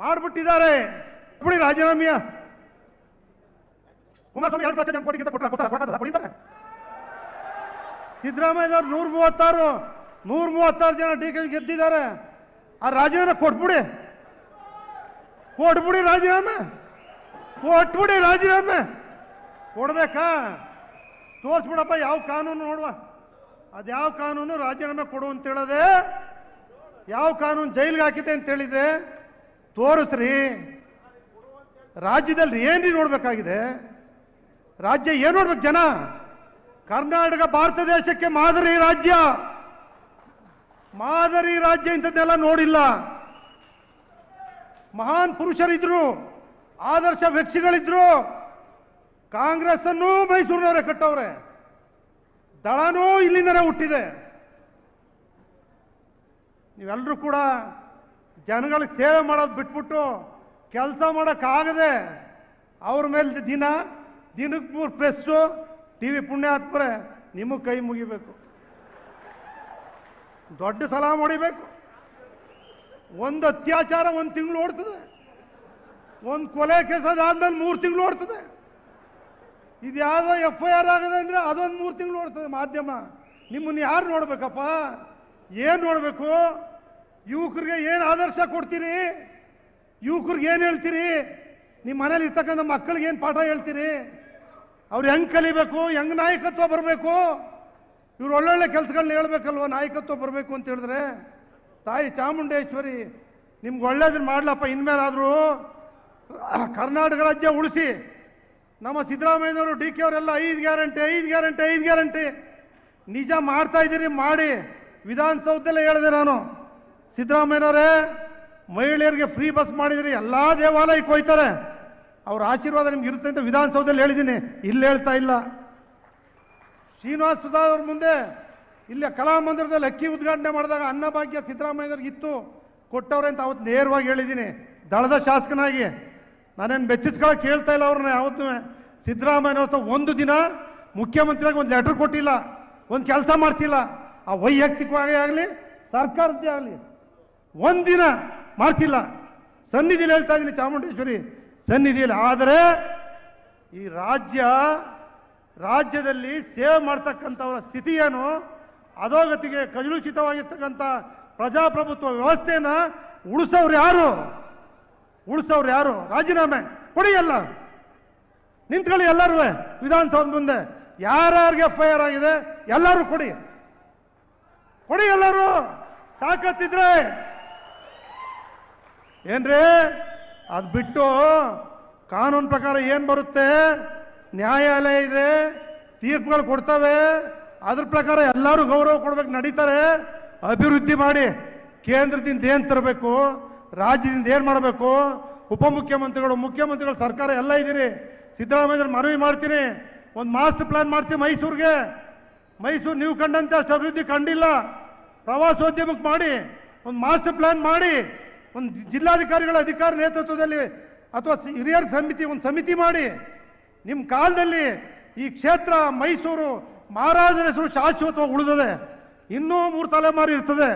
ಮಾಡ್ಬಿಟ್ಟಿದ್ದಾರೆ. ಬಿಡಿ ರಾಜೀನಾಮೆಯ. ಕುಮಾರಸ್ವಾಮಿ ಎರಡು ಲಕ್ಷ ಜನ ಕೋಟಿಗಿಂತ ಕೊಟ್ಟರೆ ಕೊಟ್ಟ ಕೊಡ್ತಾರೆ ಕೊಟ್ಟಿದ್ದಾರೆ ಸಿದ್ದರಾಮಯ್ಯವ್ರು ನೂರ ಮೂವತ್ತಾರು ನೂರ ಮೂವತ್ತಾರು ಜನ ಡಿ ಕೆ ಗೆದ್ದಿದ್ದಾರೆ. ಆ ರಾಜೀನಾಮೆ ಕೊಟ್ಬಿಡಿ. ಕೊಟ್ಬಿಡಿ ರಾಜೀನಾಮೆ. ಕೊಟ್ಬಿಡಿ ರಾಜೀನಾಮೆ. ಕೊಡ್ಬೇಕಾ? ತೋರಿಸ್ಬಿಡಪ್ಪ, ಯಾವ ಕಾನೂನು ನೋಡುವ. ಅದ್ಯಾವ ಕಾನೂನು ರಾಜೀನಾಮೆ ಕೊಡು ಅಂತ ಹೇಳದೆ, ಯಾವ ಕಾನೂನು ಜೈಲಿಗೆ ಹಾಕಿದೆ ಅಂತ ಹೇಳಿದೆ ತೋರಿಸ್ರಿ. ರಾಜ್ಯದಲ್ಲಿ ಏನ್ರಿ ನೋಡ್ಬೇಕಾಗಿದೆ? ರಾಜ್ಯ ಏನ್ ನೋಡ್ಬೇಕು ಜನ? ಕರ್ನಾಟಕ, ಭಾರತ ದೇಶಕ್ಕೆ ಮಾದರಿ ರಾಜ್ಯ. ಮಾದರಿ ರಾಜ್ಯ ಇಂಥದ್ದೆಲ್ಲ ನೋಡಿಲ್ಲ. ಮಹಾನ್ ಪುರುಷರಿದ್ರು, ಆದರ್ಶ ವ್ಯಕ್ತಿಗಳಿದ್ರು ಕಾಂಗ್ರೆಸ್ ಅನ್ನು ಮೈಸೂರಿನವರೇ ಕಟ್ಟವ್ರೆ. ದಳನೂ ಇಲ್ಲಿಂದನೇ ಹುಟ್ಟಿದೆ. ನೀವೆಲ್ಲರೂ ಕೂಡ ಜನಗಳಿಗೆ ಸೇವೆ ಮಾಡೋದು ಬಿಟ್ಬಿಟ್ಟು ಕೆಲಸ ಮಾಡೋಕ್ಕಾಗದೆ ಅವ್ರ ಮೇಲೆ ದಿನ ದಿನಕ್ಕೆ ಮೂರು ಪ್ರೆಸ್ಸು ಟಿ ವಿ ಪುಣ್ಯ ಪುಣ್ಯಾತ್ಮರೆ ನಿಮಗೆ ಕೈ ಮುಗಿಬೇಕು. ದೊಡ್ಡ ಸಲ ಹೊಡಿಬೇಕು. ಒಂದು ಅತ್ಯಾಚಾರ ಒಂದು ತಿಂಗಳು ಓಡ್ತದೆ. ಒಂದು ಕೊಲೆ ಕೇಸ್ ಅದಾದ್ಮೇಲೆ ಮೂರು ತಿಂಗಳು ಓಡ್ತದೆ. ಇದು ಯಾವುದೋ ಎಫ್ ಐ ಆರ್ ಆಗದೆ ಅಂದರೆ ಅದೊಂದು ಮೂರು ತಿಂಗಳು ಓಡ್ತದೆ ಮಾಧ್ಯಮ. ನಿಮ್ಮನ್ನು ಯಾರು ನೋಡ್ಬೇಕಪ್ಪ? ಏನು ನೋಡಬೇಕು? ಯುವಕರಿಗೆ ಏನು ಆದರ್ಶ ಕೊಡ್ತೀರಿ? ಯುವಕರಿಗೆ ಏನು ಹೇಳ್ತೀರಿ? ನಿಮ್ಮ ಮನೇಲಿ ಇರ್ತಕ್ಕಂಥ ಮಕ್ಕಳಿಗೆ ಏನು ಪಾಠ ಹೇಳ್ತೀರಿ? ಅವ್ರು ಹೆಂಗೆ ಕಲಿಬೇಕು, ಹೆಂಗೆ ನಾಯಕತ್ವ ಬರಬೇಕು? ಇವ್ರು ಒಳ್ಳೊಳ್ಳೆ ಕೆಲಸಗಳನ್ನ ಹೇಳ್ಬೇಕಲ್ವ ನಾಯಕತ್ವ ಬರಬೇಕು ಅಂತ ಹೇಳಿದ್ರೆ? ತಾಯಿ ಚಾಮುಂಡೇಶ್ವರಿ, ನಿಮ್ಗೆ ಒಳ್ಳೇದನ್ನ ಮಾಡ್ಲಪ್ಪ ಇನ್ಮೇಲಾದರೂ ಕರ್ನಾಟಕ ರಾಜ್ಯ ಉಳಿಸಿ. ನಮ್ಮ ಸಿದ್ದರಾಮಯ್ಯನವರು ಡಿ ಕೆ ಅವರೆಲ್ಲ ಐದು ಗ್ಯಾರಂಟಿ ಐದು ಗ್ಯಾರಂಟಿ ಐದು ಗ್ಯಾರಂಟಿ. ನಿಜ ಮಾಡ್ತಾ ಇದ್ದೀರಿ, ಮಾಡಿ. ವಿಧಾನಸೌಧದಲ್ಲೇ ಹೇಳಿದೆ ನಾನು. ಸಿದ್ದರಾಮಯ್ಯನವರೇ, ಮಹಿಳೆಯರಿಗೆ ಫ್ರೀ ಬಸ್ ಮಾಡಿದರೆ ಎಲ್ಲ ದೇವಾಲಯಕ್ಕೆ ಹೋಯ್ತಾರೆ. ಅವ್ರ ಆಶೀರ್ವಾದ ನಿಮ್ಗೆ ಇರುತ್ತೆ ಅಂತ ವಿಧಾನಸೌಧದಲ್ಲಿ ಹೇಳಿದ್ದೀನಿ. ಇಲ್ಲಿ ಹೇಳ್ತಾ ಇಲ್ಲ. ಶ್ರೀನಿವಾಸ್ ಪ್ರಸಾದ್ ಅವ್ರ ಮುಂದೆ ಇಲ್ಲಿ ಕಲಾಮಂದಿರದಲ್ಲಿ ಅಕ್ಕಿ ಉದ್ಘಾಟನೆ ಮಾಡಿದಾಗ ಅನ್ನಭಾಗ್ಯ ಸಿದ್ದರಾಮಯ್ಯವ್ರಿಗೆ ಇತ್ತು. ಕೊಟ್ಟವ್ರೆ ಅಂತ ಅವತ್ತು ನೇರವಾಗಿ ಹೇಳಿದ್ದೀನಿ. ದಳದ ಶಾಸಕನಾಗಿ. ನಾನೇನು ಬೆಚ್ಚಿಸ್ಕೊಳಕ್ಕೆ ಕೇಳ್ತಾ ಇಲ್ಲ ಅವ್ರನ್ನ ಯಾವತ್ತೂ. ಸಿದ್ದರಾಮಯ್ಯ ಅವತ್ತು ಒಂದು ದಿನ ಮುಖ್ಯಮಂತ್ರಿಯಾಗಿ ಒಂದು ಲೆಟರ್ ಕೊಟ್ಟಿಲ್ಲ. ಒಂದು ಕೆಲಸ ಮಾಡಿಸಿಲ್ಲ. ಆ ವೈಯಕ್ತಿಕವಾಗಿ ಆಗಲಿ, ಸರ್ಕಾರದ್ದೇ ಆಗಲಿ ಒಂದಿನ ಮಾಡಿಸಿಲ್ಲ ಸನ್ನಿಧಿಯಲ್ಲಿ ಹೇಳ್ತಾ ಇದ್ದೀನಿ ಚಾಮುಂಡೇಶ್ವರಿ, ಸನ್ನಿಧಿಯಲ್ಲಿ. ಆದರೆ ಈ ರಾಜ್ಯ, ರಾಜ್ಯದಲ್ಲಿ ಸೇವೆ ಮಾಡ್ತಕ್ಕಂಥವರ ಸ್ಥಿತಿ ಏನು? ಅಧೋಗತಿಗೆ ಕಲುಷಿತವಾಗಿರ್ತಕ್ಕಂಥ ಪ್ರಜಾಪ್ರಭುತ್ವ ವ್ಯವಸ್ಥೆನ ಉಳಿಸೋರು ಯಾರು? ಉಳಿಸೋರು ಯಾರು? ರಾಜೀನಾಮೆ ಕೊಡಿ ಎಲ್ಲ. ನಿಂತ್ಕೊಳ್ಳಿ ಎಲ್ಲರೂ ವಿಧಾನಸೌಧ ಮುಂದೆ. ಯಾರ್ಯಾರಿಗೆ ಎಫ್ ಐ ಆರ್ ಆಗಿದೆ ಎಲ್ಲರೂ ಕೊಡಿ. ಕೊಡಿ ಎಲ್ಲರೂ. ತಾಕತ್ತಿದ್ರೆ ಏನ್ರಿ? ಅದು ಬಿಟ್ಟು ಕಾನೂನು ಪ್ರಕಾರ ಏನು ಬರುತ್ತೆ? ನ್ಯಾಯಾಲಯ ಇದೆ, ತೀರ್ಪುಗಳು ಕೊಡ್ತವೆ. ಅದ್ರ ಪ್ರಕಾರ ಎಲ್ಲರೂ ಗೌರವ ಕೊಡ್ಬೇಕು, ನಡೀತಾರೆ. ಅಭಿವೃದ್ಧಿ ಮಾಡಿ ಕೇಂದ್ರದಿಂದ ಏನು ತರಬೇಕು? ರಾಜ್ಯದಿಂದ ಏನು ಮಾಡಬೇಕು? ಉಪಮುಖ್ಯಮಂತ್ರಿಗಳು, ಮುಖ್ಯಮಂತ್ರಿಗಳು, ಸರ್ಕಾರ ಎಲ್ಲ ಇದ್ದೀರಿ. ಸಿದ್ದರಾಮಯ್ಯ ಮನವಿ ಮಾಡ್ತೀನಿ. ಒಂದು ಮಾಸ್ಟರ್ ಪ್ಲಾನ್ ಮಾಡಿಸಿ ಮೈಸೂರಿಗೆ. ಮೈಸೂರು ನೀವು ಕಂಡಂತೆ ಅಷ್ಟು ಅಭಿವೃದ್ಧಿ ಕಂಡಿಲ್ಲ. ಪ್ರವಾಸೋದ್ಯಮಕ್ಕೆ ಮಾಡಿ, ಒಂದು ಮಾಸ್ಟರ್ ಪ್ಲಾನ್ ಮಾಡಿ. ಒಂದು ಜಿಲ್ಲಾಧಿಕಾರಿಗಳ ಅಧಿಕಾರ ನೇತೃತ್ವದಲ್ಲಿ ಅಥವಾ ಹಿರಿಯರ ಸಮಿತಿ, ಒಂದು ಸಮಿತಿ ಮಾಡಿ ನಿಮ್ಮ ಕಾಲದಲ್ಲಿ ಈ ಕ್ಷೇತ್ರ ಮೈಸೂರು ಮಹಾರಾಜರ ಹೆಸರು ಶಾಶ್ವತವಾಗಿ ಉಳಿದದೆ. ಇನ್ನೂ ಮೂರು ತಲೆಮಾರು ಇರ್ತದೆ.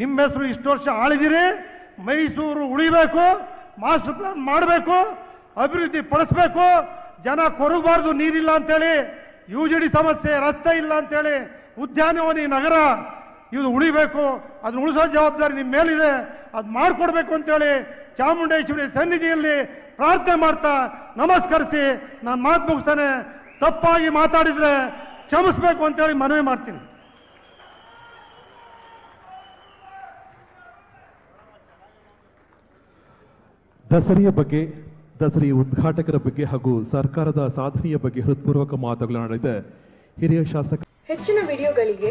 ನಿಮ್ಮ ಹೆಸರು ಇಷ್ಟು ವರ್ಷ ಆಳಿದಿರಿ, ಮೈಸೂರು ಉಳಿಬೇಕು, ಮಾಸ್ಟರ್ ಪ್ಲಾನ್ ಮಾಡಬೇಕು, ಅಭಿವೃದ್ಧಿ ಪಡಿಸ್ಬೇಕು, ಜನ ಕೊರಗಬಾರ್ದು, ನೀರಿಲ್ಲ ಅಂತೇಳಿ, ಯು ಜಿ ಡಿ ಸಮಸ್ಯೆ, ರಸ್ತೆ ಇಲ್ಲ ಅಂತೇಳಿ, ಉದ್ಯಾನವನಿ ನಗರ ಇದು ಉಳಿಬೇಕು ಅದನ್ನ ಉಳಿಸೋ ಜವಾಬ್ದಾರಿ ನಿಮ್ಮ ಮೇಲಿದೆ ಅದು ಮಾಡಿಕೊಡ್ಬೇಕು ಅಂತೇಳಿ ಚಾಮುಂಡೇಶ್ವರಿ ಸನ್ನಿಧಿಯಲ್ಲಿ ಪ್ರಾರ್ಥನೆ ಮಾಡ್ತಾ ನಮಸ್ಕರಿಸಿ ನಾನು ಮಾತು ಮುಗಿಸ್ತಾನೆ. ತಪ್ಪಾಗಿ ಮಾತಾಡಿದ್ರೆ ಕ್ಷಮಿಸ್ಬೇಕು ಅಂತೇಳಿ ಮನವಿ ಮಾಡ್ತೀನಿ. ದಸರೆಯ ಬಗ್ಗೆ ದಸರೆಯ ಉದ್ಘಾಟಕರ ಬಗ್ಗೆ ಹಾಗೂ ಸರ್ಕಾರದ ಸಾಧನೆಯ ಬಗ್ಗೆ ಹೃತ್ಪೂರ್ವಕ ಮಾತುಗಳನ್ನಾಡಿದೆ ಹಿರಿಯ ಶಾಸಕ ಹೆಚ್ಚಿನ ವಿಡಿಯೋಗಳಿಗೆ